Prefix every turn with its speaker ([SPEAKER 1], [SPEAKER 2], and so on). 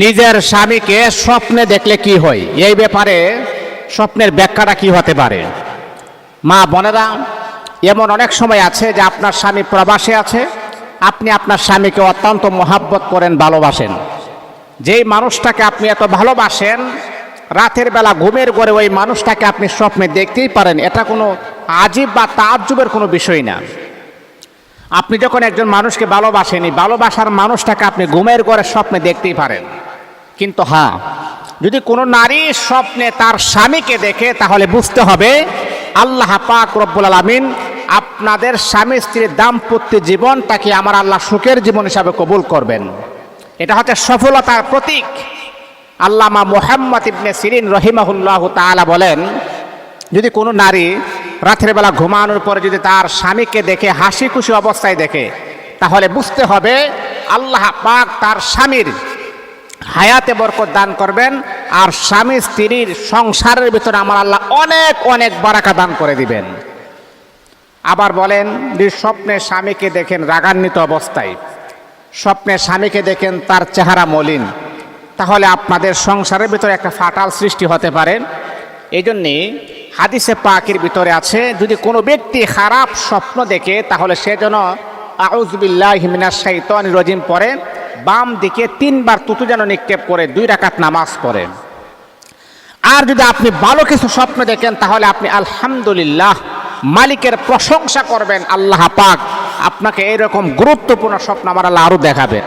[SPEAKER 1] নিজের স্বামীকে স্বপ্নে দেখলে কি হয়? এই ব্যাপারে স্বপ্নের ব্যাখ্যাটা কি হতে পারে? মা বোনেরা, এমন অনেক সময় আছে যে আপনার স্বামী প্রবাসে আছে, আপনি আপনার স্বামীকে অত্যন্ত মহাব্বত করেন, ভালোবাসেন। যেই মানুষটাকে আপনি এত ভালোবাসেন, রাতের বেলা ঘুমের ঘরে ওই মানুষটাকে আপনি স্বপ্নে দেখতেই পারেন, এটা কোনো আজীব বা তাজ্জুবের কোনো বিষয় না। আপনি যখন একজন মানুষকে ভালোবাসেন ভালোবাসার মানুষটাকে আপনি ঘুমের ঘরে স্বপ্নে দেখতেই পারেন। কিন্তু হ্যাঁ যদি কোনো নারী স্বপ্নে তার স্বামীকে দেখে, তাহলে বুঝতে হবে আল্লাহ পাক রব্বুল আলমিন আপনাদের স্বামী স্ত্রীর দাম্পত্য জীবনটাকে আমার আল্লাহ সুখের জীবন হিসাবে কবুল করবেন? এটা হচ্ছে সফলতার প্রতীক। আল্লামা মোহাম্মদ ইবনে সিরিন রহিমাহুল্লাহ তালা বলেন, যদি কোনো নারী রাতের বেলা ঘুমানোর পরে যদি তার স্বামীকে দেখে হাসি খুশি অবস্থায় দেখে, তাহলে বুঝতে হবে আল্লাহ পাক তার স্বামীর হায়াতে বরকত দান করবেন, আর স্বামী স্ত্রীর সংসারের ভিতরে আমার আল্লাহ অনেক অনেক বারাকা দান করে দিবেন। আবার বলেন যদি স্বপ্নে স্বামীকে দেখেন রাগান্বিত অবস্থায়। স্বপ্নে স্বামীকে দেখেন তার চেহারা মলিন। তাহলে আপনাদের সংসারের ভিতরে একটা ফাটাল সৃষ্টি হতে পারে। এই জন্যে হাদিসে পাকের ভিতরে আছে, যদি কোনো ব্যক্তি খারাপ স্বপ্ন দেখে, তাহলে সে যেন আউজবিল্লাহ হিমিনা শাইতান রজিম পরে বাম দিকে তিনবার তুতু যেন নিক্ষেপ করে দুই রাকাত নামাজ পড়ে। আর যদি আপনি ভালো কিছু স্বপ্ন দেখেন, তাহলে আপনি আলহামদুলিল্লাহ মালিকের প্রশংসা করবেন, আল্লাহ পাক আপনাকে এরকম গুরুত্বপূর্ণ স্বপ্ন আমার আল্লাহ আরও দেখাবে।